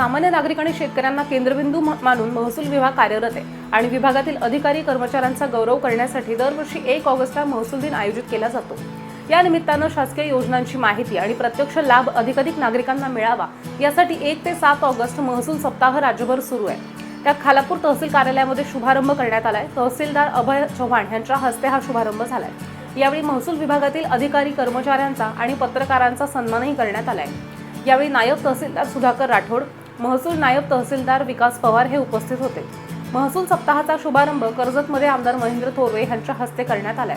सामान्य नागरिक आणि शेतकऱ्यांना केंद्रबिंदू मानून महसूल विभाग कार्यरत आहे आणि विभागातील अधिकारी कर्मचाऱ्यांचा गौरव करण्यासाठी दरवर्षी एक ऑगस्टला महसूल दिन आयोजित केला जातो. या निमित्तानं शासकीय योजनांची माहिती आणि प्रत्यक्ष लाभ अधिकाधिक नागरिकांना मिळावा यासाठी एक ते सात ऑगस्ट महसूल सप्ताह राज्यभर सुरू आहे. त्या खालापूर तहसील कार्यालयामध्ये शुभारंभ करण्यात आलाय. तहसीलदार अभय चव्हाण यांच्या हस्ते हा शुभारंभ झालाय. यावेळी महसूल विभागातील अधिकारी कर्मचाऱ्यांचा आणि पत्रकारांचा सन्मानही करण्यात आलाय. यावेळी नायब तहसीलदार सुधाकर राठोड महसूल नायब तहसीलदार विकास पवार हे उपस्थित होते. महसूल सप्ताहाचा शुभारंभ कर्जतमध्ये आमदार महेंद्र थोरवे यांच्या हस्ते करण्यात आलाय.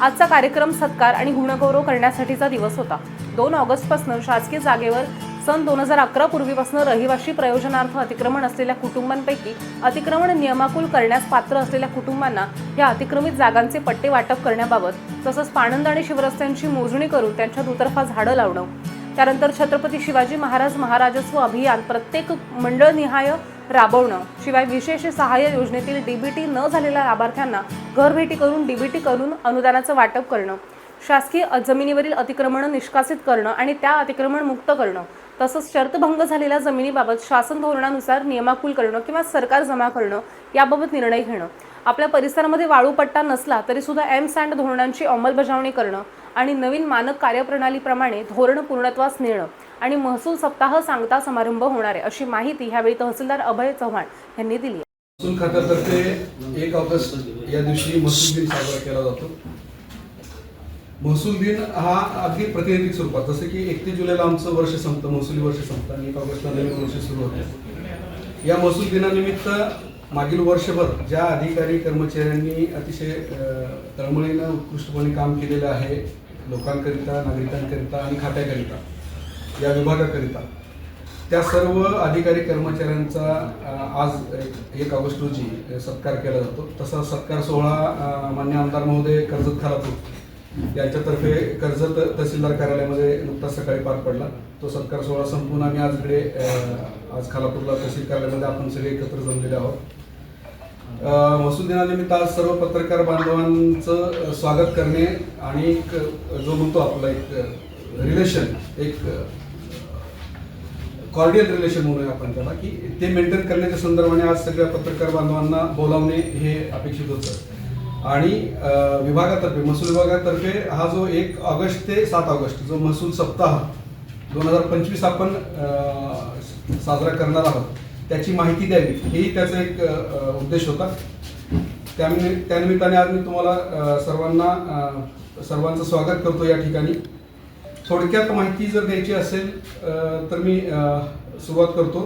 आजचा कार्यक्रम सत्कार आणि गुणगौरव करण्यासाठीचा दिवस होता. दोन ऑगस्टपासून शासकीय जागेवर सन दोन हजार अकरा पूर्वीपासून रहिवाशी प्रयोजनार्थ अतिक्रमण असलेल्या कुटुंबांपैकी अतिक्रमण नियमाकुल करण्यास पात्र असलेल्या कुटुंबांना या अतिक्रमित जागांचे पट्टे वाटप करण्याबाबत तसंच पाणंद आणि शिवरस्त्यांची मोजणी करून त्यांच्या दुतर्फा झाडं लावणं. त्यानंतर छत्रपती शिवाजी महाराज महाराजस्व अभियान प्रत्येक मंडळनिहाय राबवणं. शिवाय विशेष सहाय्य योजनेतील डीबीटी न झालेल्या लाभार्थ्यांना घरभेटी करून डीबीटी करून अनुदानाचं वाटप करणं. शासकीय जमिनीवरील अतिक्रमण निष्कासित करणं आणि त्या अतिक्रमण मुक्त करणं. तसंच शर्तभंग झालेल्या जमिनीबाबत शासन धोरणानुसार नियमाकुल करणं किंवा सरकार जमा करणं याबाबत निर्णय घेणं. आपल्या परिसरामध्ये वाळूपट्टा नसला तरी सुद्धा एम सँड धोरणांची अंमलबजावणी करणं आणि नवीन मानक कार्यप्रणालीप्रमाणे धोरण पूर्णत्वास नेणं आणि महसूल सप्ताह सांगता समारंभ होणार आहे अशी माहिती ह्यावेळी तहसीलदार अभय चव्हाण यांनी दिली महसूल खात्यातर्फे एक ऑगस्ट या दिवशी महसूल दिन साजरा केला जातो. महसूल दिन हा अगदी प्रतिनिधिक स्वरूपात जसं की एकतीस जुलैला आमचं वर्ष संपतं महसुली वर्ष संपतं आणि एक ऑगस्टला नवीन वर्ष सुरू होतं. या महसूल दिनानिमित्त मागील वर्षभर ज्या अधिकारी कर्मचाऱ्यांनी अतिशय तळमळीनं उत्कृष्टपणे काम केलेलं आहे लोकांकरिता नागरिकांकरिता आणि खात्याकरिता या विभागाकरिता त्या सर्व अधिकारी कर्मचाऱ्यांचा आज एक- एक ऑगस्ट रोजी सत्कार केला जातो. तसा सत्कार सोहळा मान्य आमदार महोदय कर्जत खालापूर यांच्यातर्फे कर्जत तहसीलदार कार्यालयामध्ये नुकताच सकाळी पार पडला. तो सत्कार सोहळा संपून आम्ही आजकडे आज खालापूरला तहसील कार्यालयामध्ये आपण सगळे एकत्र जमलेले आहोत. महसूल दिनानिमित्त आज सर्व पत्रकार बांधवांचं स्वागत करणे आणि एक जो म्हणतो आपला एक रिलेशन एक कॉर्डियल रिलेशन म्हणूया आपण त्याला की ते मेंटेन करण्याच्या संदर्भाने आज सगळ्या पत्रकार बांधवांना बोलावणे हे अपेक्षित होतं. आणि विभागातर्फे महसूल विभागातर्फे हा जो एक ऑगस्ट ते सात ऑगस्ट जो महसूल सप्ताह दोन हजार पंचवीस आपण साजरा करणार आहोत त्याची माहिती द्यावी. हेही त्याचा एक उद्देश होता. त्यामुळे त्यानिमित्ताने आज मी तुम्हाला सर्वांना सर्वांचं स्वागत करतो या ठिकाणी. थोडक्यात माहिती जर द्यायची असेल तर मी सुरुवात करतो.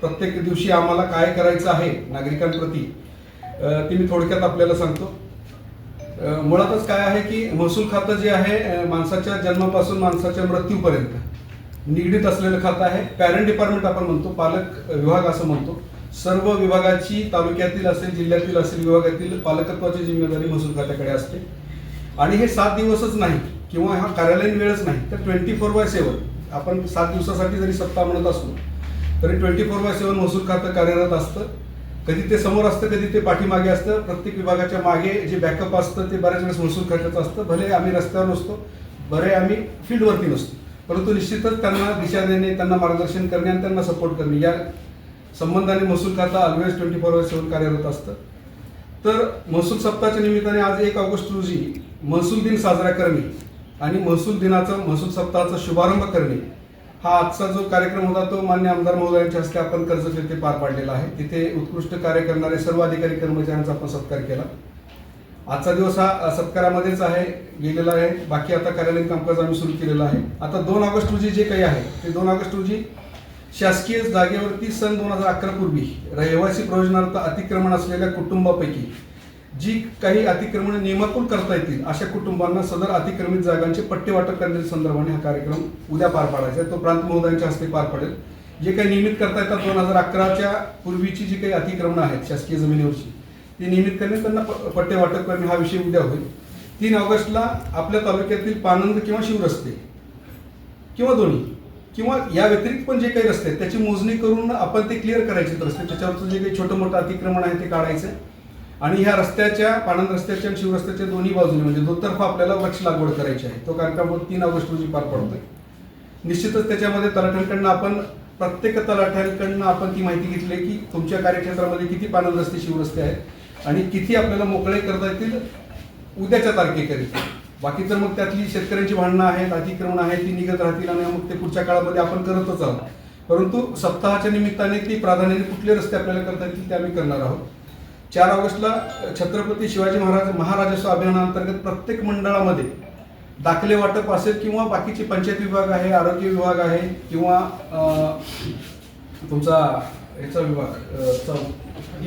प्रत्येक दिवशी आम्हाला काय करायचं आहे नागरिकांप्रती ती ते मी थोडक्यात आपल्याला सांगतो. मुळातच काय आहे की महसूल खातं जे आहे माणसाच्या जन्मापासून माणसाच्या मृत्यूपर्यंत. निगडीत असलेलं खातं आहे. पॅरेंट डिपार्टमेंट आपण म्हणतो पालक विभाग असं म्हणतो. सर्व विभागाची तालुक्यातील असेल जिल्ह्यातील असेल विभागातील पालकत्वाची जिम्मेदारी महसूल खात्याकडे असते. आणि हे सात दिवसच नाही किंवा हा कार्यालयीन वेळच नाही. तर ट्वेंटी फोर बाय सेवन आपण सात दिवसासाठी जरी सप्ताह म्हणत असलो तरी ट्वेंटी फोर बाय सेवन महसूल खातं कार्यरत असतं. कधी ते समोर असतं कधी ते पाठीमागे असतं. प्रत्येक विभागाच्या मागे जे बॅकअप असतं ते बऱ्याच वेळेस महसूल खात्याचं असतं. भले आम्ही रस्त्यावर नसतो बरे आम्ही फील्डवरती नसतो. परंतु निश्चितच त्यांना दिशा देणे त्यांना मार्गदर्शन करणे आणि त्यांना सपोर्ट करणे. या संबंधाने महसूल खाता always twenty four by seven कार्यरत असतं. तर महसूल सप्ताहाच्या निमित्ताने आज एक ऑगस्ट रोजी महसूल दिन साजरा करणे आणि महसूल दिनाचा महसूल सप्ताहाचा शुभारंभ करणे हा आजचा जो कार्यक्रम होता तो मान्य आमदार महोदयांच्या हस्ते आपण कर्ज येथे पार पाडलेला आहे. तिथे उत्कृष्ट कार्य करणारे सर्व अधिकारी कर्मचाऱ्यांचा आपण सत्कार केला. आजचा दिवस हा सत्कारामध्येच आहे गेलेला आहे. बाकी आता कार्यालयीन कामकाज आम्ही सुरू केलेलं आहे. आता दोन ऑगस्ट रोजी जे काही आहे ते दोन ऑगस्ट रोजी शासकीय जागेवरती सन दोन हजार अकरा पूर्वी रहिवासी प्रयोजनार्थ अतिक्रमण असलेल्या कुटुंबापैकी जी काही अतिक्रमण नियमातून करता येतील अशा कुटुंबांना सदर अतिक्रमित जागांचे पट्टे वाटप करण्याच्या संदर्भाने हा कार्यक्रम उद्या पार पाडायचा आहे. तो प्रांत महोदयांच्या हस्ते पार पडेल. जे काही नियमित करता येतात दोन हजार अकराच्या पूर्वीची जी काही अतिक्रमणं आहेत शासकीय जमिनीवरची ती नियमित करणे त्यांना प- पट्टे वाटप करणे हा विषय उद्या होईल. तीन ऑगस्टला आपल्या तालुक्यातील पानंद किंवा शिवरस्ते किंवा दोन्ही किंवा या व्यतिरिक्त पण जे काही रस्ते आहेत त्याची मोजणी करून आपण ते क्लिअर करायचे रस्ते. त्याच्यावरचं जे काही छोटं मोठं अतिक्रमण आहे ते काढायचं आणि ह्या रस्त्याच्या पाणंद रस्त्याच्या आणि शिवरस्त्याच्या दोन्ही बाजूने म्हणजे दोतर्फा आपल्याला वृक्ष लागवड करायची आहे. तो कार्यक्रम तीन ऑगस्ट रोजी पार पडतोय. निश्चितच त्याच्यामध्ये तलाठ्यांकडनं आपण प्रत्येक तलाठ्यांकडनं आपण ती माहिती घेतली आहे की तुमच्या कार्यक्षेत्रामध्ये किती पाणंद रस्ते शिवरस्ते आहेत. आणि किती आपल्याला मोकळे करता येतील उद्याच्या तारखेकरिता. बाकी तर मग त्यातली शेतकऱ्यांची भांडणं आहेत अतिक्रमण आहेत ती निघत राहतील आणि मग ते पुढच्या काळामध्ये आपण करतच आहोत. परंतु सप्ताहाच्या निमित्ताने ती प्राधान्याने कुठले रस्ते आपल्याला करता येतील ते आम्ही करणार आहोत. चार ऑगस्टला छत्रपती शिवाजी महाराज महाराजस्व अभियानाअंतर्गत प्रत्येक मंडळामध्ये दाखले वाटप असेल किंवा बाकीचे पंचायत विभाग आहे आरोग्य विभाग आहे किंवा तुमचा याचा विभाग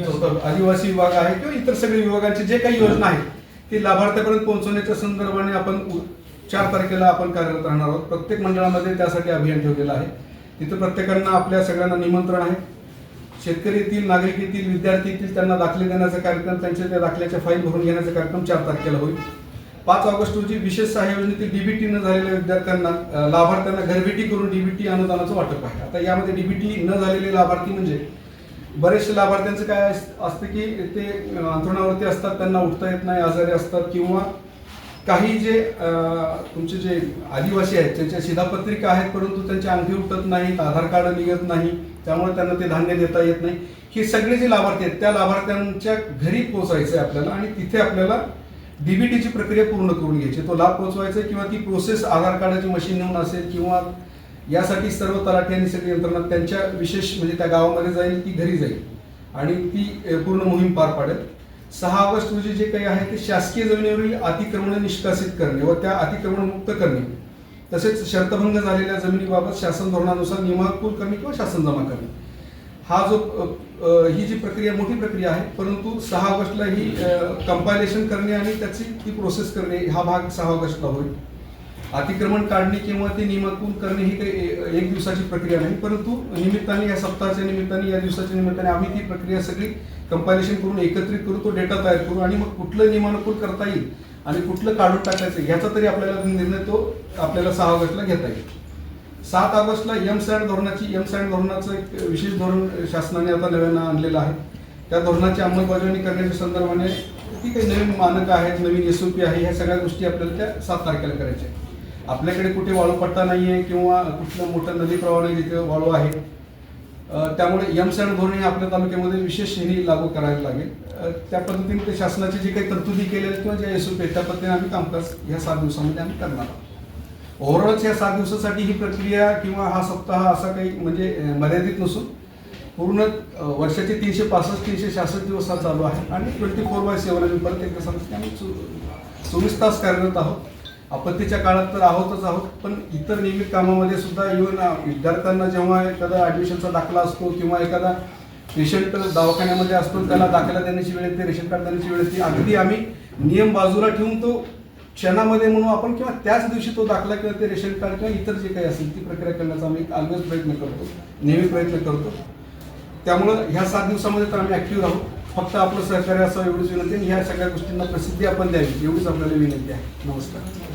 चौथा आदिवासी विभाग आहे किंवा इतर सगळे विभागांचे जे काही योजना आहेत ती लाभार्थ्यापर्यंत पोहोचवण्याच्या संदर्भाने आपण चार तारखेला आपण कार्यरत राहणार आहोत. प्रत्येक मंडळामध्ये त्यासाठी अभियान ठेवलेलं आहे. तिथं प्रत्येकांना आपल्या सगळ्यांना निमंत्रण आहे. शेतकरी येतील नागरिक विद्यार्थी त्यांना दाखले देण्याचा कार्यक्रम त्यांच्या त्या दाखल्याच्या फाईल भरून घेण्याचा कार्यक्रम चार तारखेला होईल. पाच ऑगस्ट रोजी विशेष सहाय्य योजनेतील डीबीटी न झालेल्या विद्यार्थ्यांना लाभार्थ्यांना घरभेटी करून डीबीटी अनुदानाचं वाटप आहे. आता यामध्ये डीबीटी न झालेले लाभार्थी म्हणजे बरेचसे लाभार्थ्यांचं काय असतं की ते अंथरुणावरती असतात त्यांना उठता येत नाही आजारी असतात किंवा काही जे तुमचे जे आदिवासी आहेत त्यांच्या शिधापत्रिका आहेत परंतु त्यांची अंगठी उठत नाहीत आधार कार्ड निघत नाही त्यामुळे त्यांना ते धान्य देता येत नाही. हे सगळे जे लाभार्थी आहेत त्या लाभार्थ्यांच्या घरी पोचायचं आहे आपल्याला आणि तिथे आपल्याला डीबीटीची प्रक्रिया पूर्ण करून घ्यायची. तो लाभ पोहोचवायचा आहे किंवा ती प्रोसेस आधार कार्डाची मशीन नेऊन असेल किंवा यासाठी सर्व तलाठी आणि सगळी यंत्रणा त्यांच्या विशेष म्हणजे त्या गावामध्ये जाईल ती घरी जाईल. आणि ती पूर्ण मोहीम पार पाडेल. सहा ऑगस्ट रोजी जे काही आहे ते शासकीय जमिनीवरील अतिक्रमण निष्कासित करणे व त्या अतिक्रमण मुक्त करणे. तसेच शर्तभंग झालेल्या जमिनीबाबत शासन धोरणानुसार नियमाकुल करणे किंवा शासन जमा करणे. हा जो ही जी प्रक्रिया मोठी प्रक्रिया आहे परंतु सहा ऑगस्टला ही कंपायलेशन करणे आणि त्याची ती प्रोसेस करणे हा भाग सहा ऑगस्टला होईल. अतिक्रमण काढणे किंवा ते नियमातून करणे ही काही ए- एक दिवसाची प्रक्रिया नाही परंतु निमित्ताने या सप्ताहाच्या निमित्ताने या दिवसाच्या निमित्ताने आम्ही ती प्रक्रिया सगळी कंपायलेशन करून एकत्रित करू तो डेटा तयार करू आणि मग कुठलं नियमानुकूल करता येईल आणि कुठलं काढून टाकायचं ह्याचा तरी आपल्याला निर्णय तो आपल्याला सहा ऑगस्टला घेता येईल. सात ऑगस्टला एम सॅड धोरणाची एम सॅड धोरणाचं एक विशेष धोरण शासनाने आता नव्यानं आणलेलं आहे. त्या धोरणाची अंमलबजावणी करण्याच्या संदर्भाने ती काही नवीन मानक आहेत नवीन एस आहे ह्या सगळ्या गोष्टी आपल्याला त्या सात तारखेला करायच्या आपल्याकडे कुठे वाळू पट्टा नाही आहे किंवा कुठल्या मोठं नदी प्रवाह नाही जिथे वाळू आहे त्यामुळे एम सॅड धोरण हे आपल्या तालुक्यामध्ये विशेष श्रेणी लागू करायला लागेल. त्या पद्धतीने ते शासनाचे जे काही तरतुदी केलेल्या आहेत किंवा ज्या एस आहेत त्या पद्धतीने आम्ही कामकाज ह्या सात दिवसामध्ये आम्ही करणार आहोत. ओव्हरऑलच या सात दिवसासाठी ही प्रक्रिया किंवा हा सप्ताह असा काही म्हणजे मर्यादित नसून पूर्ण वर्षाचे तीनशे पासष्ट तीनशे सहासष्ट दिवस हा चालू आहे आणि ट्वेंटी फोर बाय सेवन आम्ही परत एकदा सांगतो की आम्ही चो- चोवीस तास कार्यरत आहोत. आपत्तीच्या काळात तर आहोतच आहोत पण इतर नियमित कामामध्ये सुद्धा इव्हन विद्यार्थ्यांना जेव्हा एखादा ॲडमिशनचा दाखला असतो किंवा एखादा पेशंट दवाखान्यामध्ये असतो त्याला दाखला देण्याची वेळ येते रेशन कार्ड देण्याची वेळ येते अगदी आम्ही नियम बाजूला ठेवून तो क्षणामध्ये म्हणू आपण किंवा त्याच दिवशी तो दाखला किंवा ते रेशन कार्ड किंवा इतर जे काही असेल ती प्रक्रिया करण्याचा आम्ही ऑलवेज प्रयत्न करतो नेहमी प्रयत्न करतो. त्यामुळं ह्या सात दिवसामध्ये तर आम्ही ॲक्टिव्ह राहू. फक्त आपलं सहकार्य असं एवढीच विनंती आहे. आणि ह्या सगळ्या गोष्टींना प्रसिद्धी आपण द्यावी एवढीच आपल्याला विनंती आहे. नमस्कार.